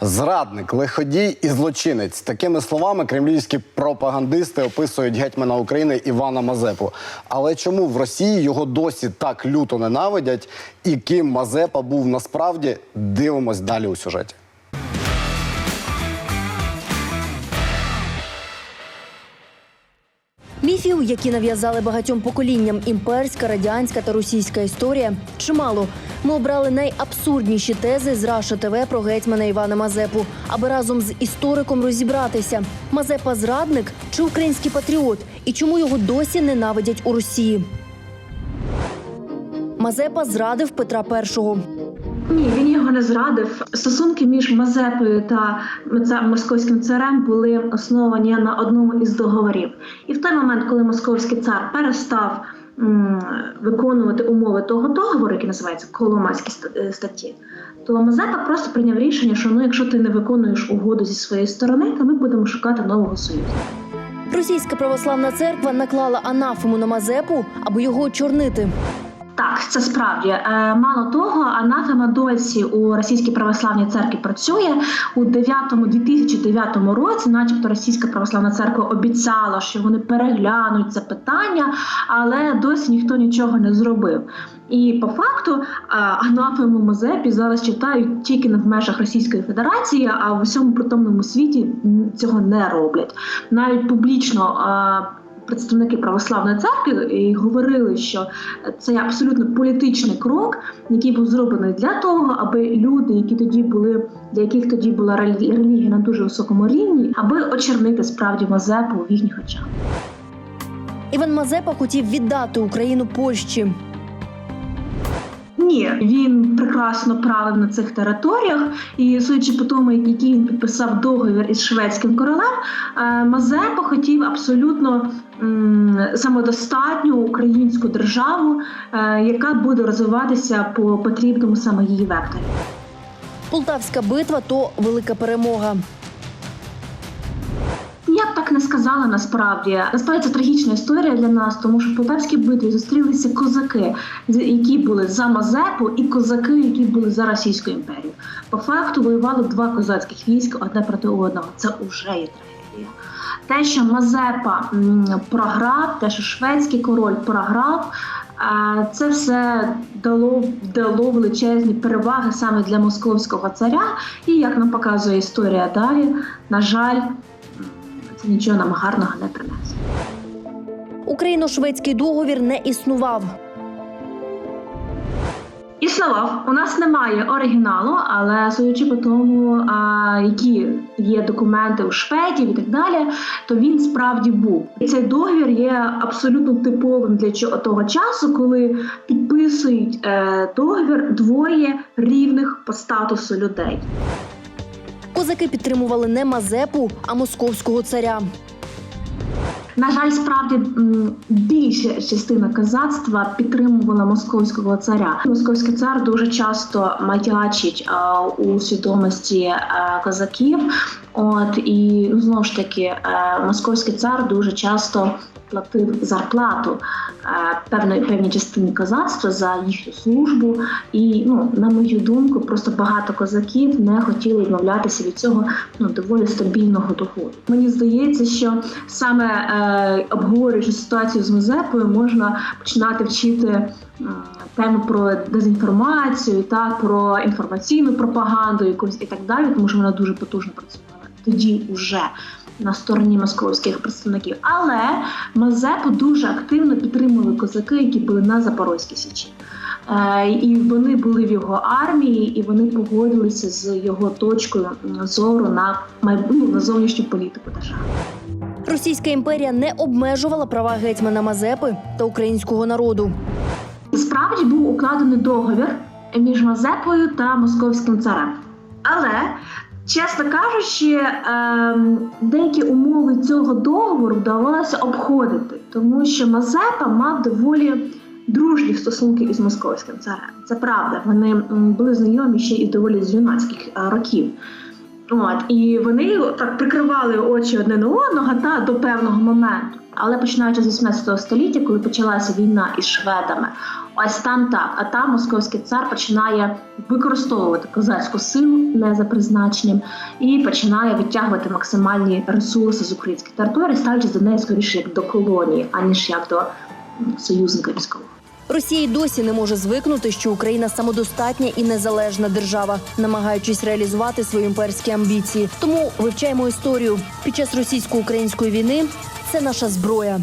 Зрадник, лиходій і злочинець. Такими словами кремлівські пропагандисти описують гетьмана України Івана Мазепу. Але чому в Росії його досі так люто ненавидять? І ким Мазепа був насправді? Дивимось далі у сюжеті. Міфів, які нав'язали багатьом поколінням імперська, радянська та російська історія, чимало. Ми обрали найабсурдніші тези з Раша ТВ про гетьмана Івана Мазепу, аби разом з істориком розібратися: Мазепа зрадник чи український патріот, і чому його досі ненавидять у Росії. Мазепа зрадив Петра І. Ні, він його не зрадив. Стосунки між Мазепою та московським царем були основані на одному із договорів. І в той момент, коли московський цар перестав м, виконувати умови того договору, який називається Коломайські е, статті, то Мазепа просто прийняв рішення, що ну, якщо ти не виконуєш угоду зі своєї сторони, то ми будемо шукати нового союзу. Російська православна церква наклала анафему на Мазепу, аби його очорнити. Так, це справді Е, мало того, анафема досі у російській православній церкві працює у 9 2009 році, начебто російська православна церква обіцяла, що вони переглянуть це питання, але досі ніхто нічого не зробив. І по факту е, анафему Мазепі зараз читають тільки не в межах Російської Федерації, а в усьому притомному світі цього не роблять. Навіть публічно. Представники православної церкви і говорили, що це абсолютно політичний крок, який був зроблений для того, аби люди, які тоді були, для яких тоді була релі- релігія на дуже високому рівні, аби очернити справді Мазепу в їхніх очах. Іван Мазепа хотів віддати Україну Польщі. Ні, він прекрасно правив на цих територіях, і судячи по тому, який він підписав договір із шведським королем, е, Мазепа хотів абсолютно самодостатню українську державу, е, яка буде розвиватися по потрібному саме її векторі. Полтавська битва то велика перемога. Я б так не сказала насправді. Насправді це трагічна історія для нас, тому що в Полтавській битві зустрілися козаки, які були за Мазепу, і козаки, які були за Російську імперію. По факту воювали два козацьких війська одне проти одного. Це вже є трагедія. Те, що Мазепа програв, те, що шведський король програв. е, Це все дало, дало величезні переваги саме для московського царя. І як нам показує історія далі, на жаль, це нічого нам гарного не принесе. Україно-шведський договір не існував. Існував, у нас немає оригіналу, але судячи по тому, а, які є документи у шведів і так далі, то він справді був. І цей договір є абсолютно типовим для чо- того часу, коли підписують е, договір двоє рівних по статусу людей. Козаки підтримували не Мазепу, а московського царя. На жаль, справді більша частина козацтва підтримувала московського царя. Московський цар дуже часто маячить у свідомості козаків. От і ну, знову ж таки, е, московський цар дуже часто платив зарплату е, певної певній частині козацтва за їхню службу. І ну, на мою думку, просто багато козаків не хотіли відмовлятися від цього ну доволі стабільного доходу. Мені здається, що саме е, обговорюючи ситуацію з Мазепою, можна починати вчити тему про дезінформацію, так про інформаційну пропаганду, якусь і так далі, тому що вона дуже потужно працювала тоді уже. На стороні московських представників, але Мазепу дуже активно підтримували козаки, які були на Запорозькій січі. Е, і вони були в його армії, і вони погодилися з його точкою зору на майбутню на зовнішню політику держави. Російська імперія не обмежувала права гетьмана Мазепи та українського народу. Справді був укладений договір між Мазепою та московським царем. Але, чесно кажучи, ем, деякі умови цього договору вдавалося обходити, тому що Мазепа мав доволі дружні стосунки із московським царем. Це правда. Вони були знайомі ще і доволі з юнацьких е, років. От і вони так прикривали очі одне на одного та до певного моменту. Але починаючи з 18 століття, коли почалася війна із шведами Ось там так. А там московський цар починає використовувати козацьку силу не за призначенням і починає витягувати максимальні ресурси з українських територій, ставлячись до неї скоріше як до колонії, аніж як до союзника військового. Росія й досі не може звикнути, що Україна самодостатня і незалежна держава, намагаючись реалізувати свої імперські амбіції. Тому вивчаємо історію. Під час російсько-української війни це наша зброя.